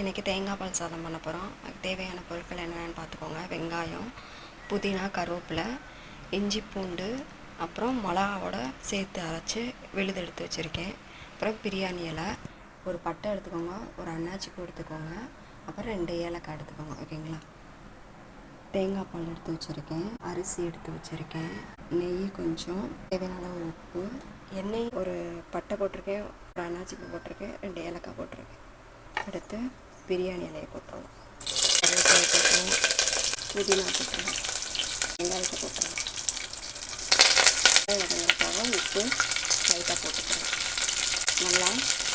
இன்றைக்கி தேங்காய் பால் சாதம் பண்ண போகிறோம் அதுக்கு தேவையான பொருட்கள் என்னென்னு பார்த்துக்கோங்க. வெங்காயம் புதினா கருவேப்பிலை இஞ்சி பூண்டு அப்புறம் மிளகாவோட சேர்த்து அரைச்சி விழுது எடுத்து வச்சுருக்கேன். அப்புறம் பிரியாணி இலை ஒரு பட்டை எடுத்துக்கோங்க ஒரு அன்னாச்சிப்பூ எடுத்துக்கோங்க அப்புறம் ரெண்டு ஏலக்காய் எடுத்துக்கோங்க ஓகேங்களா? தேங்காய் பால் எடுத்து வச்சுருக்கேன் அரிசி எடுத்து வச்சுருக்கேன் நெய் கொஞ்சம் தேவையான உப்பு எண்ணெய் ஒரு பட்டை போட்டிருக்கேன் ஒரு அன்னாச்சிப்பூ போட்டிருக்கேன் ரெண்டு ஏலக்காய் போட்டிருக்கேன். அடுத்து பிரியாணி இலையை போட்டுருவோம். கருவேப்பிலை போட்டுருவோம். புதினா போட்டுருவோம். வெங்காயத்தை போட்டுருவோம். வதங்கிறதுக்காக உப்பு லைட்டாக போட்டுக்கிறோம். நல்லா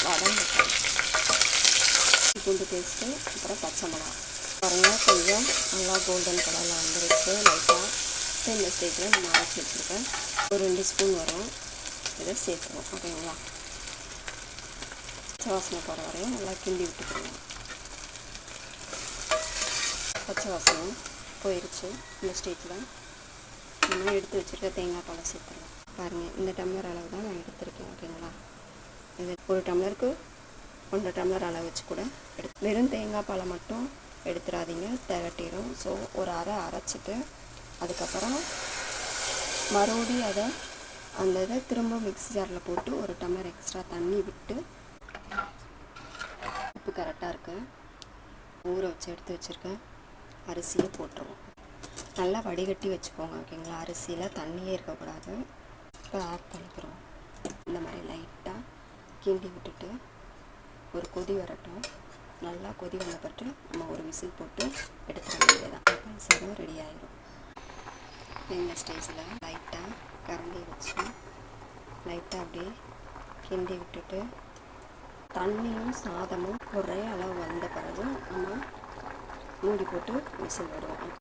வதங்கிட்டோம். பூண்டு பேஸ்ட்டு அப்புறம் பச்சை மிளகா. பாருங்கள் கொஞ்சம் நல்லா கோல்டன் கலரில் வந்துருச்சு. லைட்டாக இப்போ இந்த ஸ்டேஜில் நம்ம அரைச்சி வச்சுருக்கேன். ஒரு ரெண்டு ஸ்பூன் வரும். இதை சேர்த்துருவோம். ஓகேங்களா? பச்சை வாசனை போகிற வரையும் நல்லா கிண்டி விட்டுக்கிறோம் பச்சை வாசனை போயிடுச்சு இந்த ஸ்டேஜில் நம்ம எடுத்து வச்சுருக்க தேங்காய் பாலை சேர்த்துருவோம் பாருங்கள் இந்த டம்ளர் அளவு தான் நான் எடுத்திருக்கேன் ஓகேங்களா இது ஒரு டம்ளருக்கு ஒன்றரை டம்ளர் அளவு வச்சு கூட எடுத்து வெறும் தேங்காய் பாலை மட்டும் எடுத்துடாதீங்க திரட்டிடும் ஸோ ஒரு அரை அரைச்சிட்டு அதுக்கப்புறம் மறுபடியும் அதை அந்த இதை திரும்ப மிக்ஸி ஜாரில் போட்டு ஒரு டம்ளர் எக்ஸ்ட்ரா தண்ணி விட்டு உப்பு கரெக்டாக இருக்கு. ஊற வச்சு எடுத்து வச்சுருக்கேன். அரிசியை போட்டுருவோம். நல்லா வடிகட்டி வச்சுக்கோங்க ஓகேங்களா? அரிசியில் தண்ணியே இருக்கக்கூடாது. இப்போ ஆட் பண்ணிக்கிறோம். இந்த மாதிரி லைட்டாக கிண்டி விட்டுட்டு ஒரு கொதி வரட்டும். நல்லா கொதி வந்தப்பட்டு நம்ம ஒரு விசில் போட்டு எடுத்துட வேண்டியதான் பால் சாதம் ரெடி ஆகிடும் இந்த ஸ்டேஜில் லைட்டாக கரண்டி வச்சு லைட்டாக அப்படியே கிண்டி விட்டுட்டு தண்ணியும் சாதமும் ஒரே அளவு வந்த பிறகு நம்ம மூடி போட்டு விசில் வருவோம்